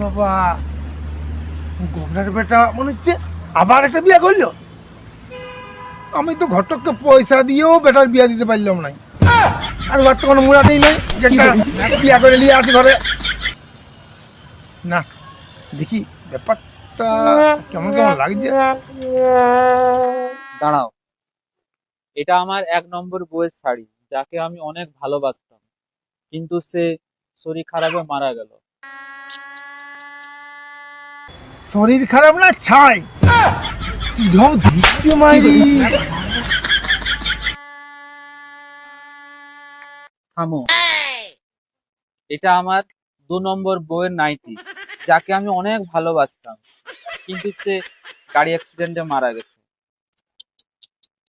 বাবা গবরার বেটা মনে হচ্ছে আবার একটা বিয়ে করল? আমি তো ঘটককে পয়সা দিয়েও বেটার বিয়া দিতে পারলাম নাই। আর ওর তো কোনো মুরাতেই নাই, যে বিয়া করে নিয়ে আসি ঘরে। না, দেখি ব্যাপারটা কেমন কেমন লাগছে। দাঁড়াও। এটা আমার এক নম্বর বইয়ের শাড়ি যাকে আমি অনেক ভালোবাসতাম। কিন্তু সে শরীর খারাপে মারা গেল। শরীর খারাপ না ছাই! কিরম দিচ্ছে মাইরি থামো। এটা আমার দু নম্বর বইয়ের নাইটি যাকে আমি অনেক ভালোবাসতাম। কিন্তু সে গাড়ি অ্যাক্সিডেন্টে মারা গেছে।